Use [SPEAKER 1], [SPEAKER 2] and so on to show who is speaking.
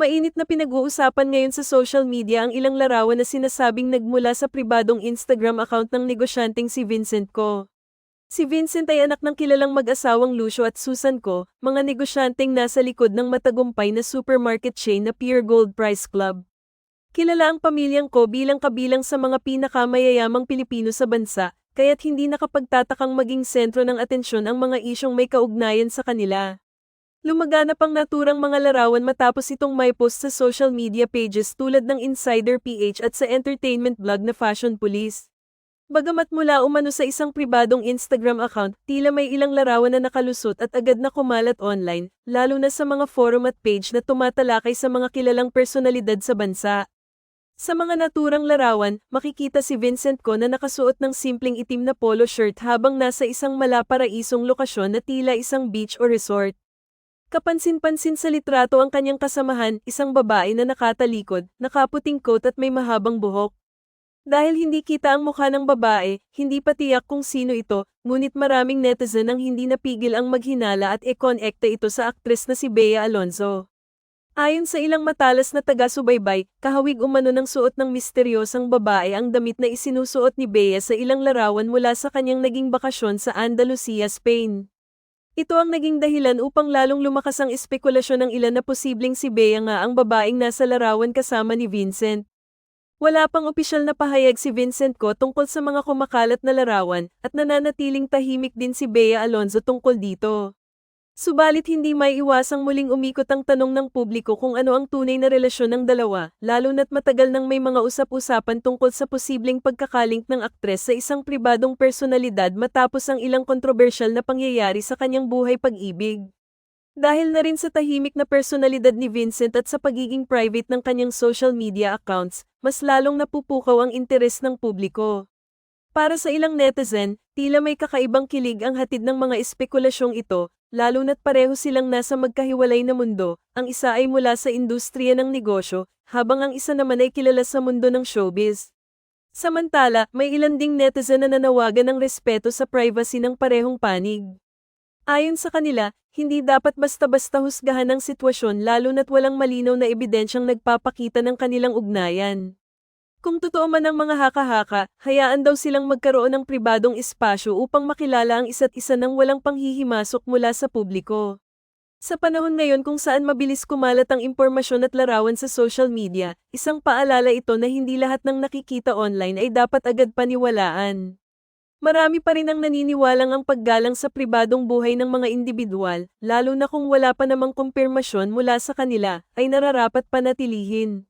[SPEAKER 1] Mainit na pinag-uusapan ngayon sa social media ang ilang larawan na sinasabing nagmula sa pribadong Instagram account ng negosyanteng si Vincent Ko. Si Vincent ay anak ng kilalang mag-asawang Lucio at Susan Ko, mga negosyanteng nasa likod ng matagumpay na supermarket chain na Pure Gold Price Club. Kilala ang pamilyang ko bilang kabilang sa mga pinakamayayamang Pilipino sa bansa, kaya't hindi nakapagtatakang maging sentro ng atensyon ang mga isyong may kaugnayan sa kanila. Lumaganap ang naturang mga larawan matapos itong may post sa social media pages tulad ng Insider PH at sa entertainment blog na Fashion Police. Bagamat mula umano sa isang pribadong Instagram account, tila may ilang larawan na nakalusot at agad na kumalat online, lalo na sa mga forum at page na tumatalakay sa mga kilalang personalidad sa bansa. Sa mga naturang larawan, makikita si Vincent ko na nakasuot ng simpleng itim na polo shirt habang nasa isang malaparaisong lokasyon na tila isang beach o resort. Kapansin-pansin sa litrato ang kanyang kasamahan, isang babae na nakatalikod, nakaputing coat at may mahabang buhok. Dahil hindi kita ang mukha ng babae, hindi pa tiyak kung sino ito, ngunit maraming netizen ang hindi napigil ang maghinala at e-connecta ito sa aktres na si Bea Alonzo. Ayon sa ilang matalas na taga-subaybay, kahawig umano ng suot ng misteryosang babae ang damit na isinusuot ni Bea sa ilang larawan mula sa kanyang naging bakasyon sa Andalusia, Spain. Ito ang naging dahilan upang lalong lumakas ang espekulasyon ng ilan na posibleng si Bea nga ang babaeng nasa larawan kasama ni Vincent. Wala pang opisyal na pahayag si Vincent ko tungkol sa mga kumakalat na larawan at nananatiling tahimik din si Bea Alonzo tungkol dito. Subalit hindi may iwasang muling umikot ang tanong ng publiko kung ano ang tunay na relasyon ng dalawa, lalo na't matagal nang may mga usap-usapan tungkol sa posibleng pagkakalink ng aktres sa isang pribadong personalidad matapos ang ilang kontrobersyal na pangyayari sa kanyang buhay pag-ibig. Dahil na rin sa tahimik na personalidad ni Vincent at sa pagiging private ng kanyang social media accounts, mas lalong napupukaw ang interes ng publiko. Para sa ilang netizen, tila may kakaibang kilig ang hatid ng mga espekulasyong ito, lalo na't pareho silang nasa magkahiwalay na mundo, ang isa ay mula sa industriya ng negosyo, habang ang isa naman ay kilala sa mundo ng showbiz. Samantala, may ilan ding netizen na nanawagan ng respeto sa privacy ng parehong panig. Ayon sa kanila, hindi dapat basta-basta husgahan ang sitwasyon lalo na't walang malinaw na ebidensyang nagpapakita ng kanilang ugnayan. Kung totoo man ang mga haka-haka, hayaan daw silang magkaroon ng pribadong espasyo upang makilala ang isa't isa ng walang panghihimasok mula sa publiko. Sa panahon ngayon kung saan mabilis kumalat ang impormasyon at larawan sa social media, isang paalala ito na hindi lahat ng nakikita online ay dapat agad paniwalaan. Marami pa rin ang naniniwalang ang paggalang sa pribadong buhay ng mga individual, lalo na kung wala pa namang kumpirmasyon mula sa kanila, ay nararapat panatilihin.